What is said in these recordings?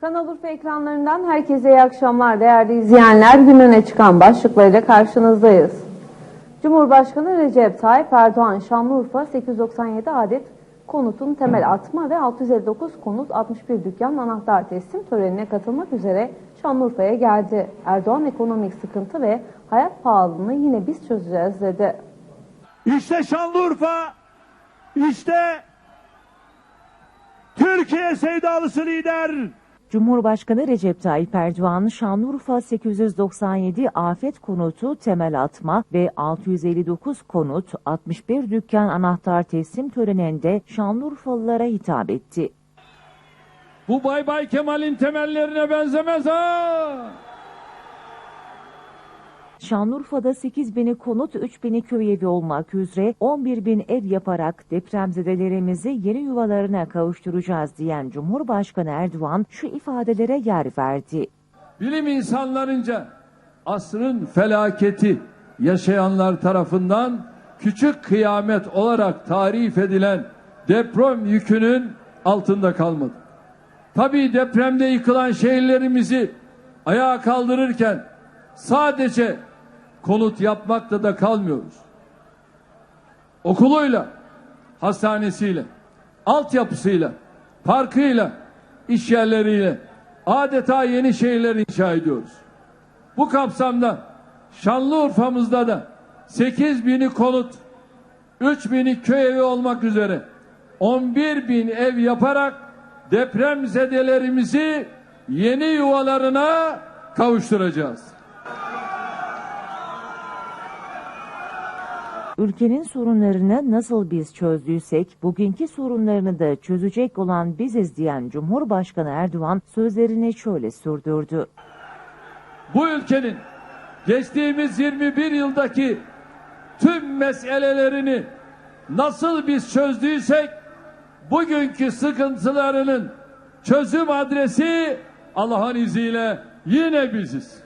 Kanal Urfa ekranlarından herkese iyi akşamlar değerli izleyenler. Gün öne çıkan başlıklarıyla karşınızdayız. Cumhurbaşkanı Recep Tayyip Erdoğan Şanlıurfa 897 adet konutun temel atma ve 659 konut 61 dükkan anahtar teslim törenine katılmak üzere Şanlıurfa'ya geldi. Erdoğan ekonomik sıkıntı ve hayat pahalılığını yine biz çözeceğiz dedi. İşte Şanlıurfa, işte Türkiye sevdalısı lider. Cumhurbaşkanı Recep Tayyip Erdoğan, Şanlıurfa 897 afet konutu temel atma ve 659 konut 61 dükkan anahtar teslim töreninde Şanlıurfalılara hitap etti. Bu Bay Bay Kemal'in temellerine benzemez ha. Şanlıurfa'da 8 bini konut, 3 bini köy evi olmak üzere 11 bin ev yaparak depremzedelerimizi yeni yuvalarına kavuşturacağız diyen Cumhurbaşkanı Erdoğan şu ifadelere yer verdi. Bilim insanlarınca asrın felaketi yaşayanlar tarafından küçük kıyamet olarak tarif edilen deprem yükünün altında kalmadı. Tabii depremde yıkılan şehirlerimizi ayağa kaldırırken sadece konut yapmakta da kalmıyoruz. Okuluyla, hastanesiyle, altyapısıyla, parkıyla, iş yerleriyle adeta yeni şehirler inşa ediyoruz. Bu kapsamda Şanlıurfa'mızda da 8 bini konut, 3 bini köy evi olmak üzere 11 bin ev yaparak depremzedelerimizi yeni yuvalarına kavuşturacağız. Ülkenin sorunlarını nasıl biz çözdüysek, bugünkü sorunlarını da çözecek olan biziz diyen Cumhurbaşkanı Erdoğan sözlerini şöyle sürdürdü. bu ülkenin geçtiğimiz 21 yıldaki tüm meselelerini nasıl biz çözdüysek bugünkü sıkıntılarının çözüm adresi Allah'ın izniyle yine biziz.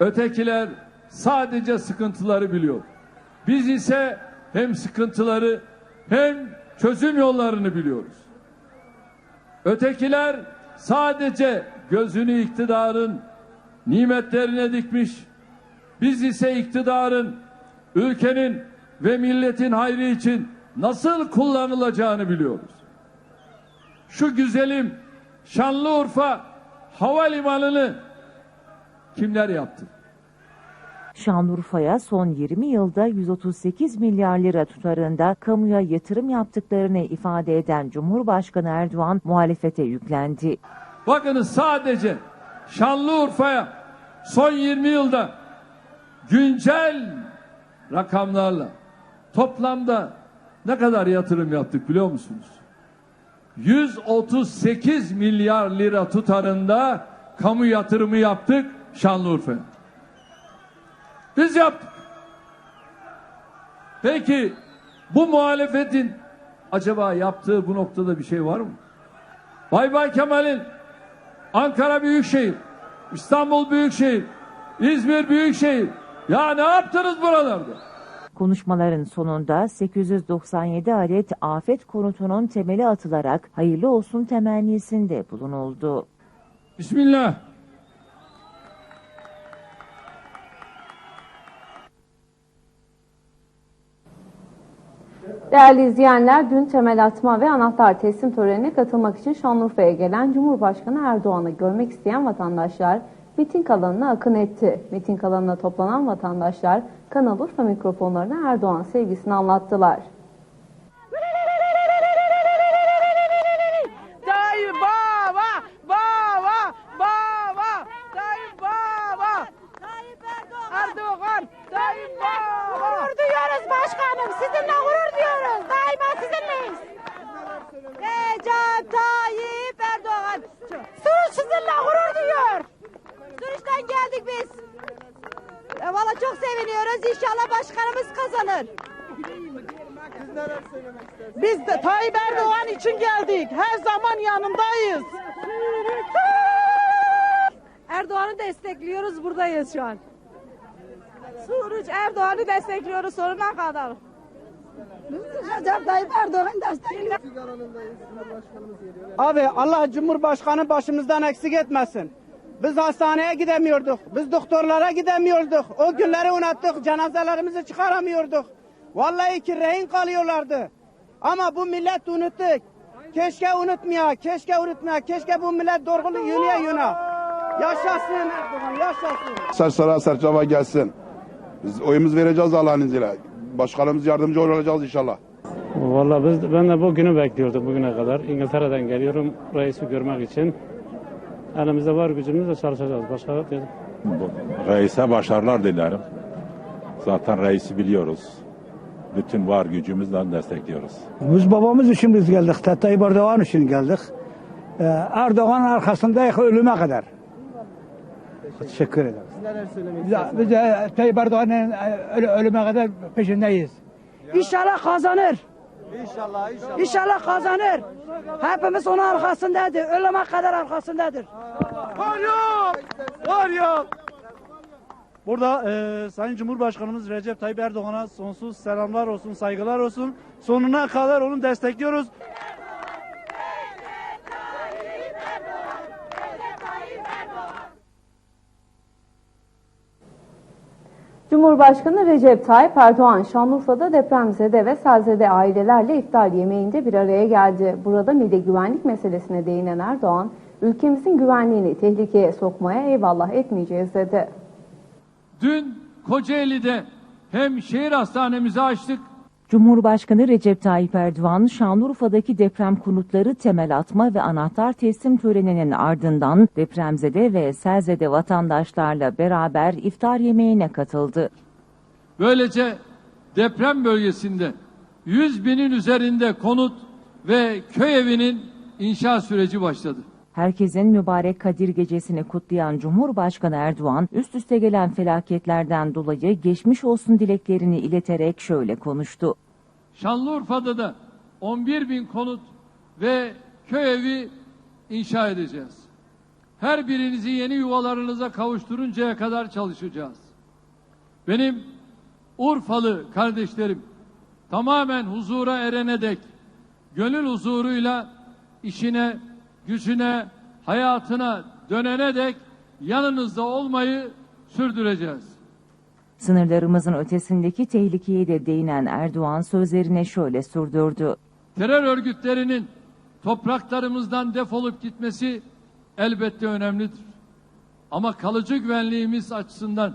Ötekiler sadece sıkıntıları biliyor. Biz ise hem sıkıntıları hem çözüm yollarını biliyoruz. Ötekiler sadece gözünü iktidarın nimetlerine dikmiş. Biz ise iktidarın ülkenin ve milletin hayrı için nasıl kullanılacağını biliyoruz. Şu güzelim Şanlıurfa havalimanını kimler yaptı? Şanlıurfa'ya son 20 yılda 138 milyar lira tutarında kamuya yatırım yaptıklarını ifade eden Cumhurbaşkanı Erdoğan muhalefete yüklendi. Bakınız sadece Şanlıurfa'ya son 20 yılda güncel rakamlarla toplamda ne kadar yatırım yaptık biliyor musunuz? 138 milyar lira tutarında kamu yatırımı yaptık Şanlıurfa'ya. Biz yaptık. Peki bu muhalefetin acaba yaptığı bu noktada bir şey var mı? Bay Bay Kemal'in Ankara Büyükşehir, İstanbul Büyükşehir, İzmir Büyükşehir. Ya ne yaptınız buralarda? Konuşmaların sonunda 897 adet afet konutunun temeli atılarak hayırlı olsun temennisinde bulunuldu. Bismillah. Değerli izleyenler, dün temel atma ve anahtar teslim törenine katılmak için Şanlıurfa'ya gelen Cumhurbaşkanı Erdoğan'ı görmek isteyen vatandaşlar miting alanına akın etti. Miting alanına toplanan vatandaşlar Kanal Urfa mikrofonlarına Erdoğan sevgisini anlattılar. Tayyip Baba! Baba! Baba! Tayyip Baba! Tayyip Erdoğan! Erdoğan! Tayyip Baba! Gurur duyuyoruz başkanım. Sizinle gurur duyuyoruz. Daima sizinleyiz. Recep Tayyip Erdoğan. Sizinle gurur duyuyor. Suruç'tan geldik biz. E, Valla çok seviniyoruz. İnşallah başkanımız kazanır. Biz de Tayyip Erdoğan için geldik. Her zaman yanındayız. Erdoğan'ı destekliyoruz. Buradayız şu an. Suruç Erdoğan'ı destekliyoruz sonuna kadar. Recep Tayyip Erdoğan destekliyor. Abi Allah Cumhurbaşkanı başımızdan eksik etmesin. Biz hastaneye gidemiyorduk. Biz doktorlara gidemiyorduk. O günleri unuttuk. Cenazelerimizi çıkaramıyorduk. Vallahi ki rehin kalıyorlardı. Ama bu millet unuttuk. Keşke unutmaya, keşke unutmaya, keşke bu millet doğrulu yönüye yöne. Yaşasın Erdoğan, yaşasın. Sarsara Serçava gelsin. Biz oyumuz vereceğiz Allah'ın izniyle. Başkanımız yardımcı olacağız inşallah. Vallahi biz, ben de bu günü bekliyordum bugüne kadar. İngiltere'den geliyorum reisi görmek için. Elimizde var gücümüzle çalışacağız. Başka dedim. Reise başarılar dilerim. Zaten reisi biliyoruz. Bütün var gücümüzle destekliyoruz. Biz babamız için biz geldik. Tayyip Erdoğan için geldik. Ee, Erdoğan'ın arkasındayız ölüme kadar. Teşekkür ederim. Biz, biz de Tayyip Erdoğan'ın e, ölü- ölüme kadar peşindeyiz. İnşallah kazanır. İnşallah, inşallah. İnşallah kazanır. Hepimiz onun arkasındadır. Ölüme kadar arkasındadır. Burada e, Sayın Cumhurbaşkanımız Recep Tayyip Erdoğan'a sonsuz selamlar olsun, saygılar olsun. Sonuna kadar onu destekliyoruz. Cumhurbaşkanı Recep Tayyip Erdoğan Şanlıurfa'da depremzede ve selzede ailelerle iftar yemeğinde bir araya geldi. Burada mide güvenlik meselesine değinen Erdoğan, ülkemizin güvenliğini tehlikeye sokmaya eyvallah etmeyeceğiz dedi. Dün Kocaeli'de hem şehir hastanemizi açtık Cumhurbaşkanı Recep Tayyip Erdoğan, Şanlıurfa'daki deprem konutları temel atma ve anahtar teslim töreninin ardından depremzede ve selzede vatandaşlarla beraber iftar yemeğine katıldı. Böylece deprem bölgesinde 100 binin üzerinde konut ve köy evinin inşa süreci başladı. Herkesin mübarek Kadir Gecesi'ni kutlayan Cumhurbaşkanı Erdoğan, üst üste gelen felaketlerden dolayı geçmiş olsun dileklerini ileterek şöyle konuştu. Şanlıurfa'da da 11 bin konut ve köy evi inşa edeceğiz. Her birinizi yeni yuvalarınıza kavuşturuncaya kadar çalışacağız. Benim Urfalı kardeşlerim tamamen huzura erene dek gönül huzuruyla işine, gücüne, hayatına dönene dek yanınızda olmayı sürdüreceğiz. Sınırlarımızın ötesindeki tehlikeye de değinen Erdoğan sözlerine şöyle sürdürdü. terör örgütlerinin topraklarımızdan defolup gitmesi elbette önemlidir. Ama kalıcı güvenliğimiz açısından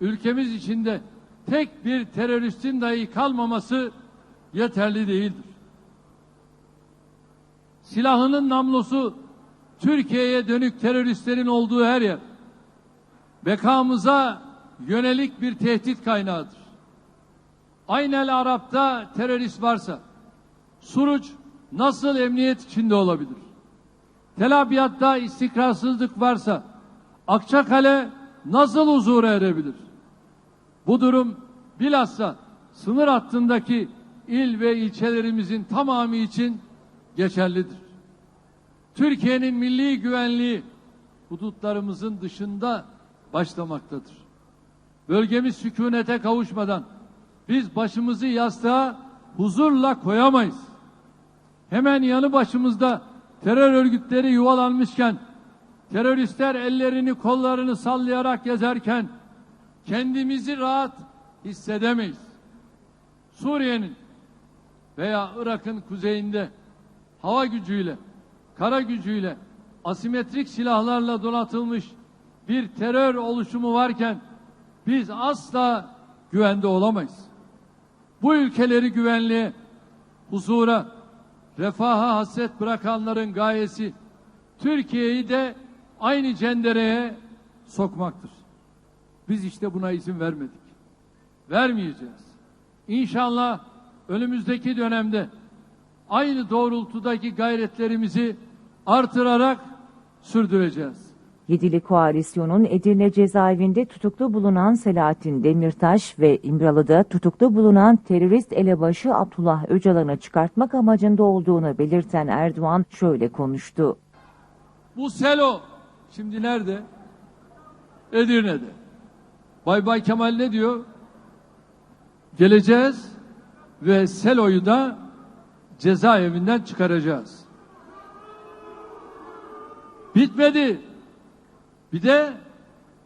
ülkemiz içinde tek bir teröristin dahi kalmaması yeterli değildir. Silahının namlusu Türkiye'ye dönük teröristlerin olduğu her yer bekamıza yönelik bir tehdit kaynağıdır. Aynel Arap'ta terörist varsa Suruç nasıl emniyet içinde olabilir? Tel Abyad'da istikrarsızlık varsa Akçakale nasıl huzura erebilir? Bu durum bilhassa sınır hattındaki il ve ilçelerimizin tamamı için geçerlidir. Türkiye'nin milli güvenliği hudutlarımızın dışında başlamaktadır. Bölgemiz sükunete kavuşmadan biz başımızı yastığa huzurla koyamayız. Hemen yanı başımızda terör örgütleri yuvalanmışken, teröristler ellerini kollarını sallayarak gezerken kendimizi rahat hissedemeyiz. Suriye'nin veya Irak'ın kuzeyinde hava gücüyle, kara gücüyle, asimetrik silahlarla donatılmış bir terör oluşumu varken biz asla güvende olamayız. Bu ülkeleri güvenliğe, huzura, refaha hasret bırakanların gayesi Türkiye'yi de aynı cendereye sokmaktır. Biz işte buna izin vermedik. Vermeyeceğiz. İnşallah önümüzdeki dönemde aynı doğrultudaki gayretlerimizi artırarak sürdüreceğiz. Yedili Koalisyon'un Edirne cezaevinde tutuklu bulunan Selahattin Demirtaş ve İmralı'da tutuklu bulunan terörist elebaşı Abdullah Öcalan'ı çıkartmak amacında olduğunu belirten Erdoğan şöyle konuştu. Bu selo şimdi nerede? Edirne'de. Bay Bay Kemal ne diyor? Geleceğiz, ve Selo'yu da cezaevinden çıkaracağız. Bitmedi. Bir de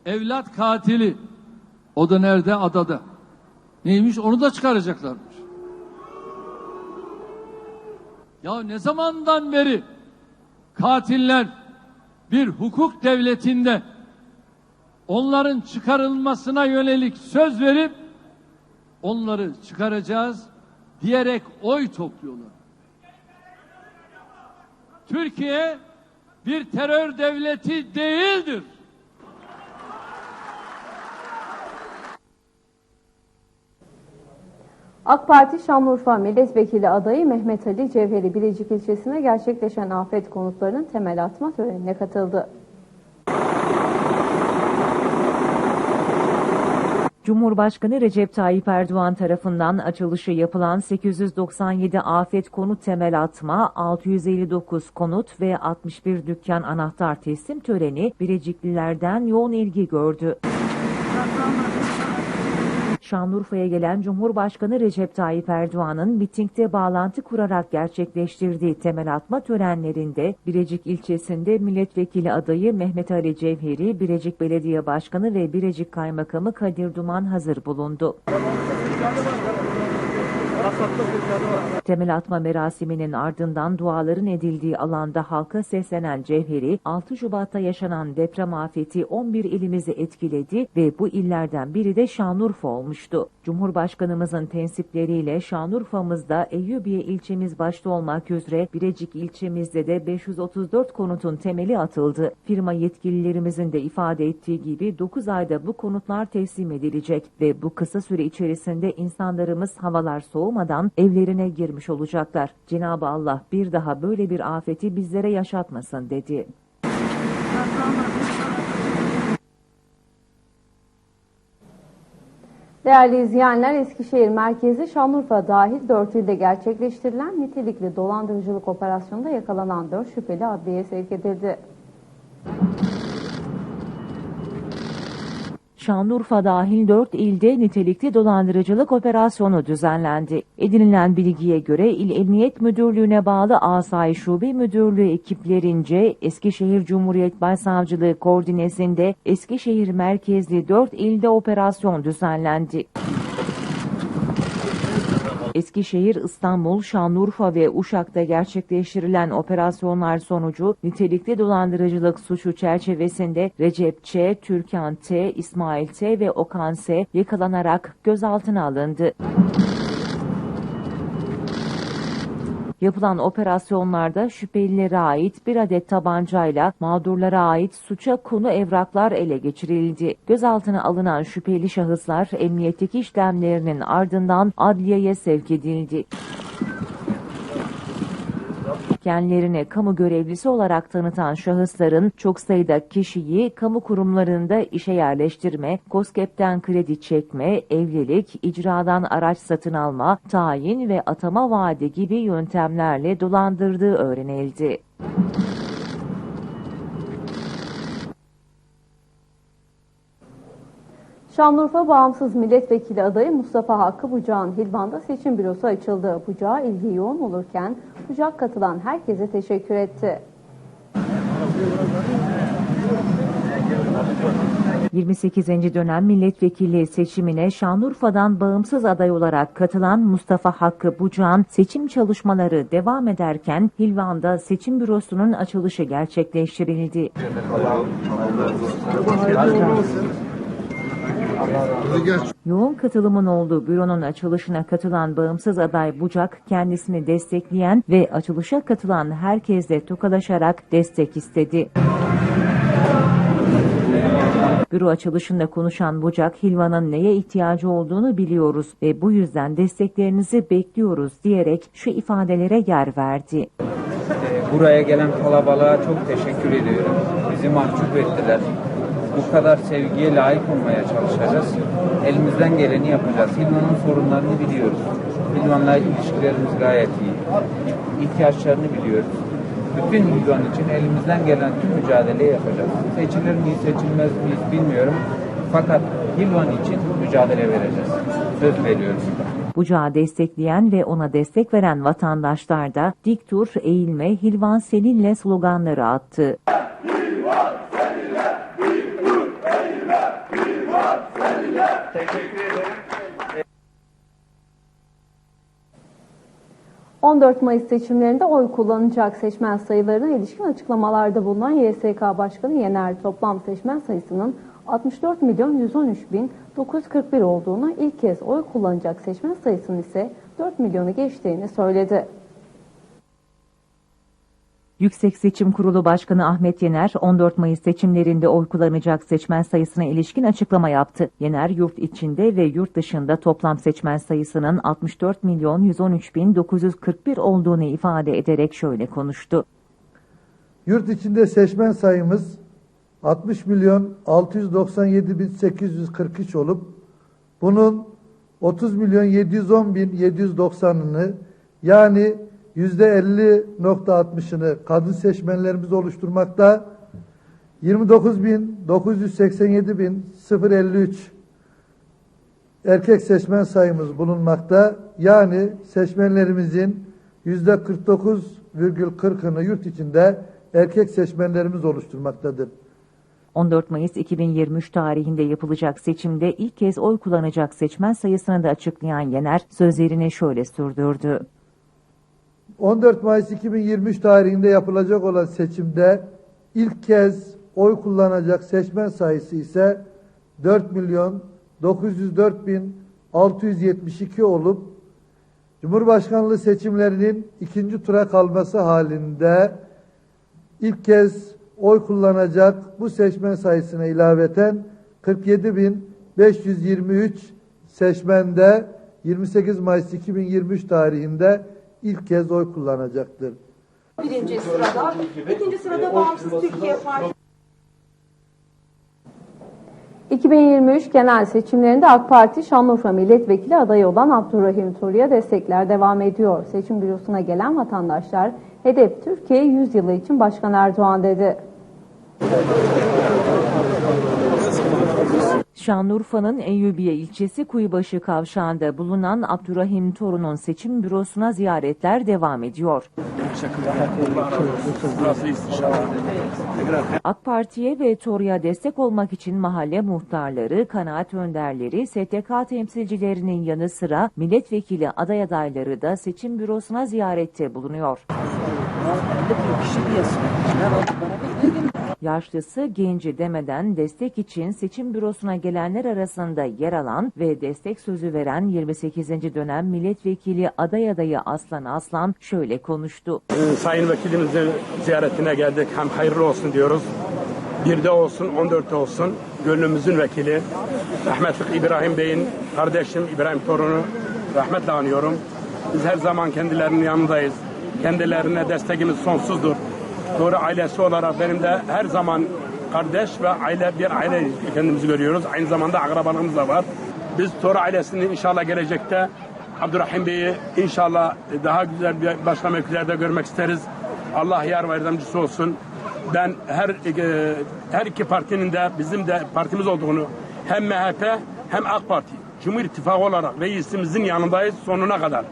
evlat katili. O da nerede? Adada. Neymiş? Onu da çıkaracaklarmış. Ya ne zamandan beri katiller bir hukuk devletinde onların çıkarılmasına yönelik söz verip onları çıkaracağız diyerek oy topluyorlar. Türkiye bir terör devleti değildir. AK Parti Şanlıurfa Milletvekili adayı Mehmet Ali Cevheri Bilecik ilçesine gerçekleşen afet konutlarının temel atma törenine katıldı. Cumhurbaşkanı Recep Tayyip Erdoğan tarafından açılışı yapılan 897 afet konut temel atma, 659 konut ve 61 dükkan anahtar teslim töreni Bileciklilerden yoğun ilgi gördü. Şanlıurfa'ya gelen Cumhurbaşkanı Recep Tayyip Erdoğan'ın mitingde bağlantı kurarak gerçekleştirdiği temel atma törenlerinde Birecik ilçesinde milletvekili adayı Mehmet Ali Cevheri, Birecik Belediye Başkanı ve Birecik Kaymakamı Kadir Duman hazır bulundu. Temel atma merasiminin ardından duaların edildiği alanda halka seslenen Cevheri, 6 Şubat'ta yaşanan deprem afeti 11 ilimizi etkiledi ve bu illerden biri de Şanlıurfa olmuştu. Cumhurbaşkanımızın tensipleriyle Şanlıurfa'mızda Eyyubiye ilçemiz başta olmak üzere Birecik ilçemizde de 534 konutun temeli atıldı. Firma yetkililerimizin de ifade ettiği gibi 9 ayda bu konutlar teslim edilecek ve bu kısa süre içerisinde insanlarımız havalar soğumadan evlerine girmiş olacaklar. Cenab-ı Allah bir daha böyle bir afeti bizlere yaşatmasın dedi. Değerli izleyenler Eskişehir merkezi Şanlıurfa dahil 4 ilde gerçekleştirilen nitelikli dolandırıcılık operasyonunda yakalanan 4 şüpheli adliyeye sevk edildi. Şanlıurfa dahil 4 ilde nitelikli dolandırıcılık operasyonu düzenlendi. Edinilen bilgiye göre İl Emniyet Müdürlüğü'ne bağlı Asayiş Şube Müdürlüğü ekiplerince Eskişehir Cumhuriyet Başsavcılığı koordinesinde Eskişehir merkezli 4 ilde operasyon düzenlendi. Eskişehir, İstanbul, Şanlıurfa ve Uşak'ta gerçekleştirilen operasyonlar sonucu nitelikli dolandırıcılık suçu çerçevesinde Recep Ç, Türkan T, İsmail T ve Okan S yakalanarak gözaltına alındı. Yapılan operasyonlarda şüphelilere ait bir adet tabancayla mağdurlara ait suça konu evraklar ele geçirildi. Gözaltına alınan şüpheli şahıslar emniyetteki işlemlerinin ardından adliyeye sevk edildi. Kendilerine kamu görevlisi olarak tanıtan şahısların çok sayıda kişiyi kamu kurumlarında işe yerleştirme, KOSGEB'den kredi çekme, evlilik, icradan araç satın alma, tayin ve atama vaadi gibi yöntemlerle dolandırdığı öğrenildi. Şanlıurfa Bağımsız Milletvekili adayı Mustafa Hakkı Bucak'ın Hilvan'da seçim bürosu açıldı. Bucak'a ilgi yoğun olurken Bucak katılan herkese teşekkür etti. 28. dönem milletvekili seçimine Şanlıurfa'dan bağımsız aday olarak katılan Mustafa Hakkı Bucak'ın seçim çalışmaları devam ederken Hilvan'da seçim bürosunun açılışı gerçekleştirildi. Yoğun katılımın olduğu büronun açılışına katılan bağımsız aday Bucak kendisini destekleyen ve açılışa katılan herkesle tokalaşarak destek istedi. Büro açılışında konuşan Bucak, Hilvan'ın neye ihtiyacı olduğunu biliyoruz ve bu yüzden desteklerinizi bekliyoruz diyerek şu ifadelere yer verdi. Buraya gelen kalabalığa çok teşekkür ediyorum. Bizi mahcup ettiler. Bu kadar sevgiye layık olmaya çalışacağız. Elimizden geleni yapacağız. Hilvan'ın sorunlarını biliyoruz. Hilvan'la ilişkilerimiz gayet iyi. İhtiyaçlarını biliyoruz. Bütün Hilvan için elimizden gelen tüm mücadeleyi yapacağız. Seçilir miyiz, seçilmez miyiz bilmiyorum. Fakat Hilvan için mücadele vereceğiz. Söz veriyoruz. Bucağı destekleyen ve ona destek veren vatandaşlar da dik dur, eğilme, Hilvan seninle sloganları attı. 14 Mayıs seçimlerinde oy kullanacak seçmen sayılarına ilişkin açıklamalarda bulunan YSK Başkanı Yener toplam seçmen sayısının 64 milyon 113 bin 941 olduğunu ilk kez oy kullanacak seçmen sayısının ise 4 milyonu geçtiğini söyledi. Yüksek Seçim Kurulu Başkanı Ahmet Yener, 14 Mayıs seçimlerinde oy kullanacak seçmen sayısına ilişkin açıklama yaptı. Yener, yurt içinde ve yurt dışında toplam seçmen sayısının 64 milyon 113 bin 941 olduğunu ifade ederek şöyle konuştu. Yurt içinde seçmen sayımız 60 milyon 697 bin 843 olup bunun 30 milyon 710 bin 790'ını yani %50.60'ını kadın seçmenlerimiz oluşturmakta. 29 bin 987 bin 053 erkek seçmen sayımız bulunmakta. Yani seçmenlerimizin %49,40'ını yurt içinde erkek seçmenlerimiz oluşturmaktadır. 14 Mayıs 2023 tarihinde yapılacak seçimde ilk kez oy kullanacak seçmen sayısını da açıklayan Yener sözlerini şöyle sürdürdü. 14 Mayıs 2023 tarihinde yapılacak olan seçimde ilk kez oy kullanacak seçmen sayısı ise 4 milyon 904 bin 672 olup Cumhurbaşkanlığı seçimlerinin ikinci tura kalması halinde ilk kez oy kullanacak bu seçmen sayısına ilaveten 47 bin 523 seçmende 28 Mayıs 2023 tarihinde ilk kez oy kullanacaktır. Birinci sırada, ikinci sırada Bağımsız Türkiye Partisi. 2023 genel seçimlerinde AK Parti Şanlıurfa Milletvekili adayı olan Abdurrahim Toru'ya destekler devam ediyor. Seçim bürosuna gelen vatandaşlar hedef Türkiye 100 yılı için Başkan Erdoğan dedi. Şanlıurfa'nın Eyyubiye ilçesi Kuyubaşı kavşağında bulunan Abdurrahim Torun'un seçim bürosuna ziyaretler devam ediyor. AK Parti'ye ve Toru'ya destek olmak için mahalle muhtarları, kanaat önderleri, STK temsilcilerinin yanı sıra milletvekili aday adayları da seçim bürosuna ziyarette bulunuyor. Yaşlısı genci demeden destek için seçim bürosuna gelenler arasında yer alan ve destek sözü veren 28. dönem milletvekili aday adayı Aslan Aslan şöyle konuştu. Ee, Sayın vekilimizin ziyaretine geldik. Hem hayırlı olsun diyoruz. Bir de olsun, 14'te olsun. Gönlümüzün vekili. Rahmetli İbrahim Bey'in kardeşim İbrahim torunu rahmetle anıyorum. Biz her zaman kendilerinin yanındayız. Kendilerine destekimiz sonsuzdur. Doğru ailesi olarak benim de her zaman kardeş ve aile bir aile kendimizi görüyoruz. Aynı zamanda akrabalığımız da var. Biz Tor ailesini inşallah gelecekte Abdurrahim Bey'i inşallah daha güzel bir başka mevkilerde görmek isteriz. Allah yar ve yardımcısı olsun. Ben her e, her iki partinin de bizim de partimiz olduğunu hem MHP hem AK Parti Cumhur İttifakı olarak reisimizin yanındayız sonuna kadar.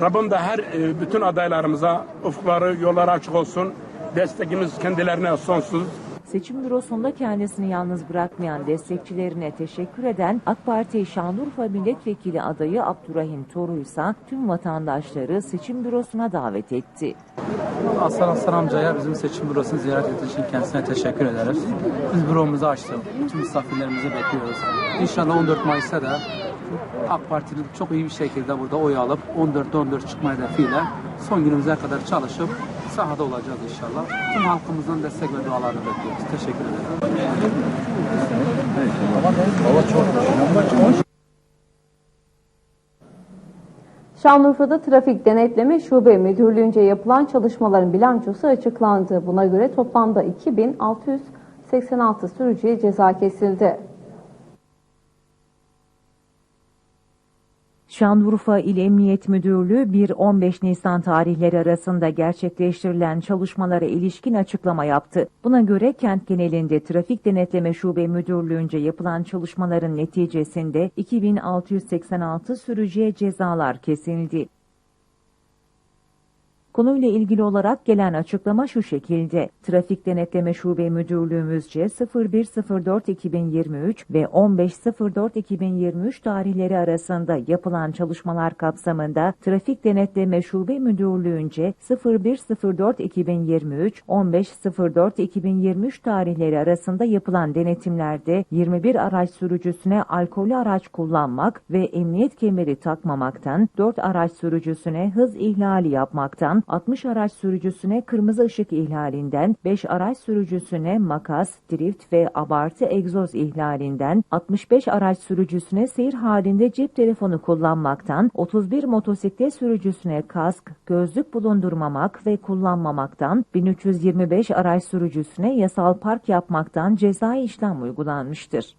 Rabbim de her e, bütün adaylarımıza ufukları, yolları açık olsun. Destekimiz kendilerine sonsuz. Seçim bürosunda kendisini yalnız bırakmayan destekçilerine teşekkür eden AK Parti Şanlıurfa Milletvekili adayı Abdurrahim Toru ise tüm vatandaşları seçim bürosuna davet etti. Aslan Aslan amcaya bizim seçim bürosunu ziyaret ettiği için kendisine teşekkür ederiz. Biz büromuzu açtık. Bütün misafirlerimizi bekliyoruz. İnşallah 14 Mayıs'ta da AK Parti'nin çok iyi bir şekilde burada oy alıp 14'te 14 çıkma hedefiyle son günümüze kadar çalışıp sahada olacağız inşallah. Tüm halkımızdan destek ve dualarını bekliyoruz. Teşekkür ederim. Şanlıurfa'da Trafik Denetleme Şube Müdürlüğü'nce yapılan çalışmaların bilançosu açıklandı. Buna göre toplamda 2686 sürücüye ceza kesildi. Şanlıurfa İl Emniyet Müdürlüğü 1-15 Nisan tarihleri arasında gerçekleştirilen çalışmalara ilişkin açıklama yaptı. Buna göre kent genelinde Trafik Denetleme Şube Müdürlüğü'nce yapılan çalışmaların neticesinde 2686 sürücüye cezalar kesildi. Konuyla ilgili olarak gelen açıklama şu şekilde. Trafik Denetleme Şube Müdürlüğümüzce 01.04.2023 ve 15.04.2023 tarihleri arasında yapılan çalışmalar kapsamında Trafik Denetleme Şube Müdürlüğünce 01.04.2023, 15.04.2023 tarihleri arasında yapılan denetimlerde 21 araç sürücüsüne alkolü araç kullanmak ve emniyet kemeri takmamaktan, 4 araç sürücüsüne hız ihlali yapmaktan, 60 araç sürücüsüne kırmızı ışık ihlalinden, 5 araç sürücüsüne makas, drift ve abartı egzoz ihlalinden, 65 araç sürücüsüne seyir halinde cep telefonu kullanmaktan, 31 motosiklet sürücüsüne kask, gözlük bulundurmamak ve kullanmamaktan, 1325 araç sürücüsüne yasal park yapmaktan cezai işlem uygulanmıştır.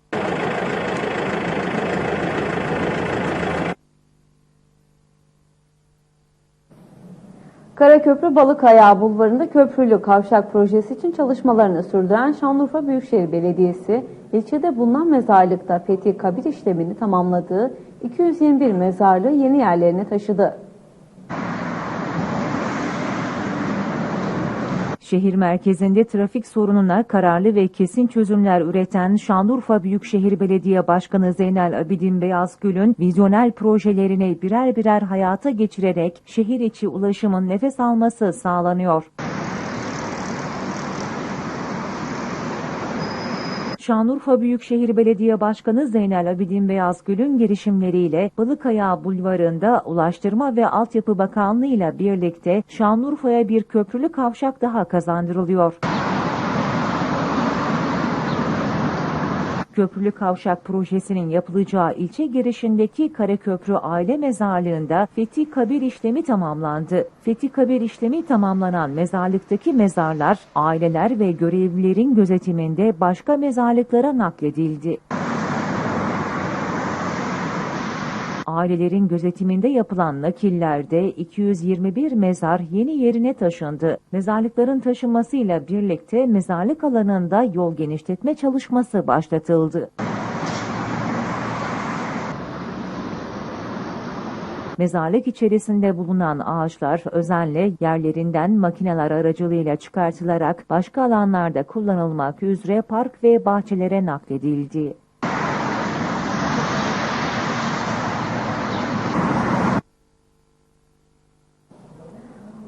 Karaköprü Balıkayağı Bulvarı'nda köprülü kavşak projesi için çalışmalarını sürdüren Şanlıurfa Büyükşehir Belediyesi, ilçede bulunan mezarlıkta fethi kabir işlemini tamamladığı 221 mezarlığı yeni yerlerine taşıdı. Şehir merkezinde trafik sorununa kararlı ve kesin çözümler üreten Şanlıurfa Büyükşehir Belediye Başkanı Zeynel Abidin Beyazgül'ün vizyoner projelerini birer birer hayata geçirerek şehir içi ulaşımın nefes alması sağlanıyor. Şanlıurfa Büyükşehir Belediye Başkanı Zeynel Abidin Beyazgül'ün girişimleriyle Balıkayağı Bulvarı'nda Ulaştırma ve Altyapı Bakanlığı ile birlikte Şanlıurfa'ya bir köprülü kavşak daha kazandırılıyor. Köprülü Kavşak projesinin yapılacağı ilçe girişindeki Karaköprü Aile Mezarlığı'nda Fethi Kabir işlemi tamamlandı. Fethi Kabir işlemi tamamlanan mezarlıktaki mezarlar, aileler ve görevlilerin gözetiminde başka mezarlıklara nakledildi. Ailelerin gözetiminde yapılan nakillerde 221 mezar yeni yerine taşındı. Mezarlıkların taşınmasıyla birlikte mezarlık alanında yol genişletme çalışması başlatıldı. Mezarlık içerisinde bulunan ağaçlar özenle yerlerinden makineler aracılığıyla çıkartılarak başka alanlarda kullanılmak üzere park ve bahçelere nakledildi.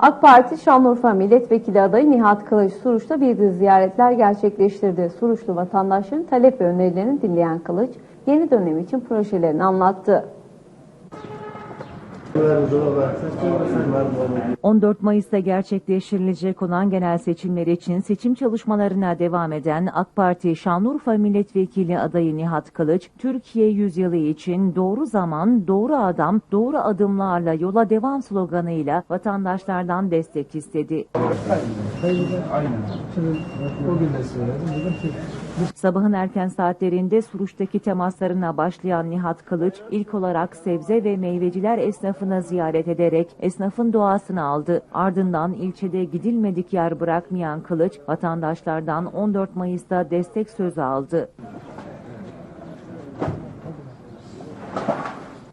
AK Parti Şanlıurfa Milletvekili adayı Nihat Kılıç Suruç'ta bir dizi ziyaretler gerçekleştirdi. Suruçlu vatandaşların talep ve önerilerini dinleyen Kılıç, yeni dönem için projelerini anlattı. 14 Mayıs'ta gerçekleştirilecek olan genel seçimler için seçim çalışmalarına devam eden AK Parti Şanlıurfa Milletvekili adayı Nihat Kılıç, Türkiye yüzyılı için doğru zaman, doğru adam, doğru adımlarla yola devam sloganıyla vatandaşlardan destek istedi. Sabahın erken saatlerinde Suruç'taki temaslarına başlayan Nihat Kılıç, ilk olarak sebze ve meyveciler esnafını ziyaret ederek esnafın doğasını aldı. Ardından ilçede gidilmedik yer bırakmayan Kılıç, vatandaşlardan 14 Mayıs'ta destek sözü aldı.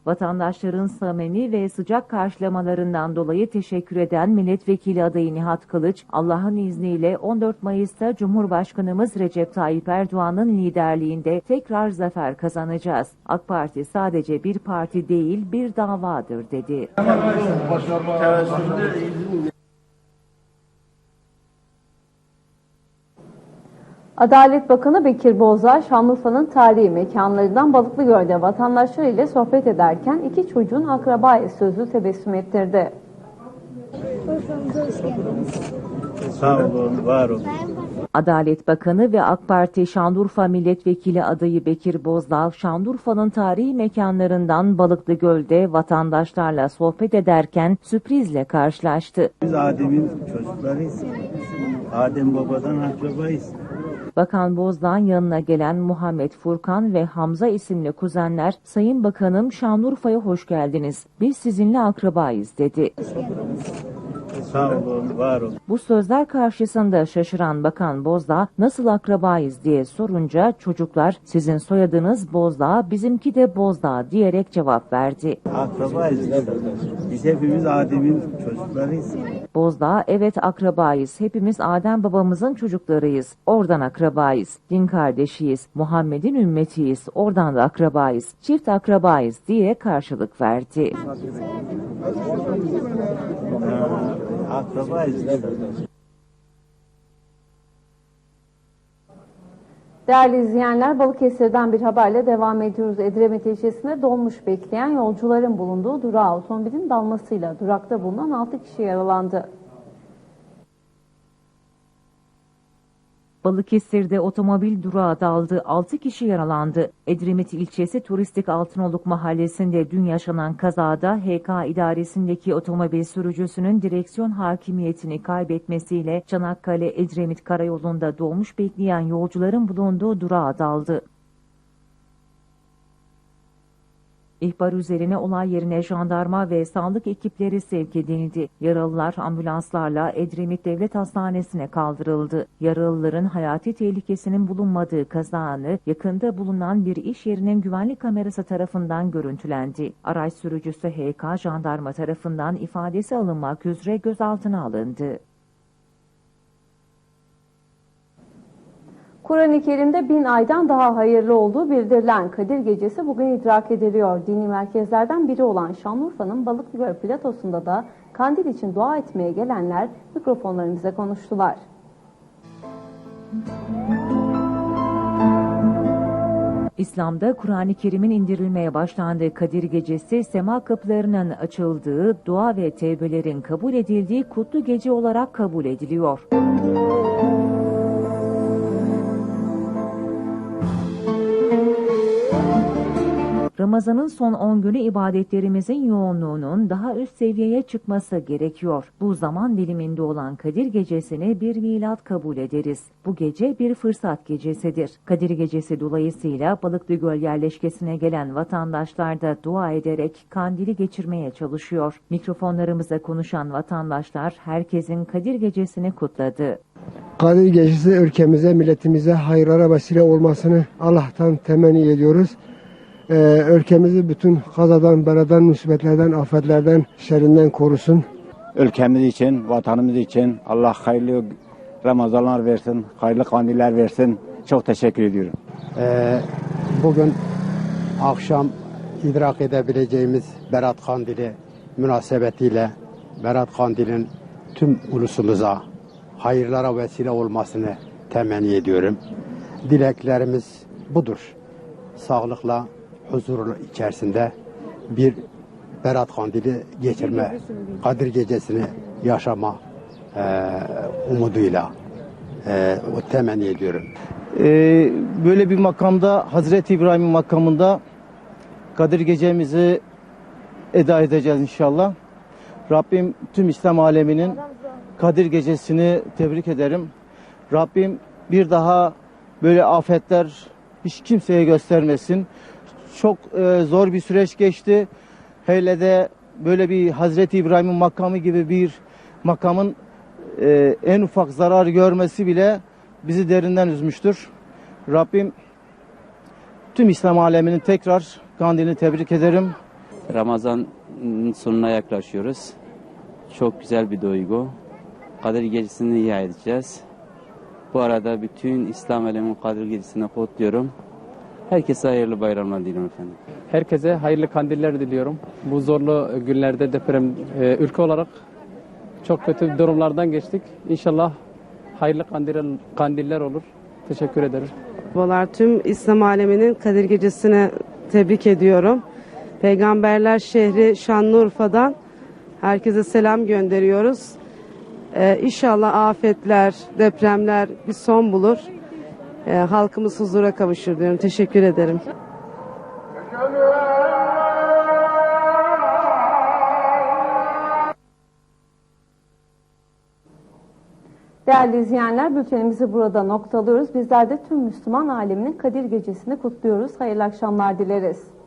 Vatandaşların samimi ve sıcak karşılamalarından dolayı teşekkür eden milletvekili adayı Nihat Kılıç, Allah'ın izniyle 14 Mayıs'ta Cumhurbaşkanımız Recep Tayyip Erdoğan'ın liderliğinde tekrar zafer kazanacağız. AK Parti sadece bir parti değil bir davadır dedi. Adalet Bakanı Bekir Bozdağ, Şanlıurfa'nın tarihi mekanlarından Balıklıgöl'de vatandaşlar ile sohbet ederken iki çocuğun akraba sözü tebessüm ettirdi. Sağ olun, var olun. Adalet Bakanı ve AK Parti Şanlıurfa Milletvekili adayı Bekir Bozdağ, Şanlıurfa'nın tarihi mekanlarından Balıklıgöl'de vatandaşlarla sohbet ederken sürprizle karşılaştı. Biz Adem'in çocuklarıyız. Adem babadan akrabayız. Bakan Bozdağ'ın yanına gelen Muhammed Furkan ve Hamza isimli kuzenler, Sayın Bakanım Şanlıurfa'ya hoş geldiniz. Biz sizinle akrabayız dedi. Sağ olun, var olun. Bu sözler karşısında şaşıran Bakan Bozdağ nasıl akrabayız diye sorunca çocuklar sizin soyadınız Bozdağ bizimki de Bozdağ diyerek cevap verdi. Akrabayız. Biz hepimiz Adem'in çocuklarıyız. Bozdağ evet akrabayız hepimiz Adem babamızın çocuklarıyız oradan akrabayız din kardeşiyiz Muhammed'in ümmetiyiz oradan da akrabayız çift akrabayız diye karşılık verdi. Akrabayız. Değerli izleyenler Balıkesir'den bir haberle devam ediyoruz. Edremit ilçesinde dolmuş bekleyen yolcuların bulunduğu durağa otomobilin dalmasıyla durakta bulunan 6 kişi yaralandı. Balıkesir'de otomobil durağa daldı, 6 kişi yaralandı. Edremit ilçesi Turistik Altınoluk mahallesinde dün yaşanan kazada HK idaresindeki otomobil sürücüsünün direksiyon hakimiyetini kaybetmesiyle Çanakkale Edremit karayolunda dolmuş bekleyen yolcuların bulunduğu durağa daldı. İhbar üzerine olay yerine jandarma ve sağlık ekipleri sevk edildi. Yaralılar ambulanslarla Edremit Devlet Hastanesi'ne kaldırıldı. Yaralıların hayati tehlikesinin bulunmadığı kaza anı yakında bulunan bir iş yerinin güvenlik kamerası tarafından görüntülendi. Araç sürücüsü HK jandarma tarafından ifadesi alınmak üzere gözaltına alındı. Kur'an-ı Kerim'de bin aydan daha hayırlı olduğu bildirilen Kadir Gecesi bugün idrak ediliyor. Dini merkezlerden biri olan Şanlıurfa'nın Balıklıgöl platosunda da kandil için dua etmeye gelenler mikrofonlarımıza konuştular. İslam'da Kur'an-ı Kerim'in indirilmeye başlandığı Kadir Gecesi, sema kapılarının açıldığı, dua ve tevbelerin kabul edildiği kutlu gece olarak kabul ediliyor. Ramazan'ın son 10 günü ibadetlerimizin yoğunluğunun daha üst seviyeye çıkması gerekiyor. Bu zaman diliminde olan Kadir Gecesi'ni bir milat kabul ederiz. Bu gece bir fırsat gecesidir. Kadir Gecesi dolayısıyla Balıklıgöl yerleşkesine gelen vatandaşlar da dua ederek kandili geçirmeye çalışıyor. Mikrofonlarımıza konuşan vatandaşlar herkesin Kadir Gecesi'ni kutladı. Kadir Gecesi ülkemize, milletimize hayırlara vesile olmasını Allah'tan temenni ediyoruz. Ee, ülkemizi bütün kazadan, beladan, musibetlerden, afetlerden, şerrinden korusun. ülkemiz için, vatanımız için Allah hayırlı Ramazanlar versin, hayırlı kandiller versin. Çok teşekkür ediyorum. Ee, bugün akşam idrak edebileceğimiz Berat Kandili münasebetiyle Berat Kandil'in tüm ulusumuza hayırlara vesile olmasını temenni ediyorum. Dileklerimiz budur. Sağlıkla, huzurlu içerisinde bir Berat Kandili geçirme, Kadir Gecesi'ni yaşama eee, umuduyla o temenni ediyorum. Ee, böyle bir makamda Hazreti İbrahim'in makamında Kadir gecemizi eda edeceğiz inşallah. Rabbim tüm İslam aleminin Kadir gecesini tebrik ederim. Rabbim bir daha böyle afetler hiç kimseye göstermesin. Çok e, zor bir süreç geçti. Hele de böyle bir Hazreti İbrahim'in makamı gibi bir makamın e, en ufak zarar görmesi bile bizi derinden üzmüştür. Rabbim tüm İslam aleminin tekrar kandilini tebrik ederim. Ramazan sonuna yaklaşıyoruz. Çok güzel bir duygu. Kadir Gecesi'ni ihya edeceğiz. Bu arada bütün İslam aleminin Kadir Gecesi'ni kutluyorum. Herkese hayırlı bayramlar diliyorum efendim. Herkese hayırlı kandiller diliyorum. Bu zorlu günlerde deprem e, ülke olarak çok kötü durumlardan geçtik. İnşallah hayırlı kandiller, kandiller olur. Teşekkür ederim. Merhabalar tüm İslam aleminin Kadir Gecesi'ni tebrik ediyorum. Peygamberler şehri Şanlıurfa'dan herkese selam gönderiyoruz. Ee, inşallah afetler, depremler bir son bulur. Ee, halkımız huzura kavuşur diyorum. Teşekkür ederim. Değerli izleyenler bültenimizi burada noktalıyoruz. Bizler de tüm Müslüman aleminin Kadir Gecesi'ni kutluyoruz. Hayırlı akşamlar dileriz.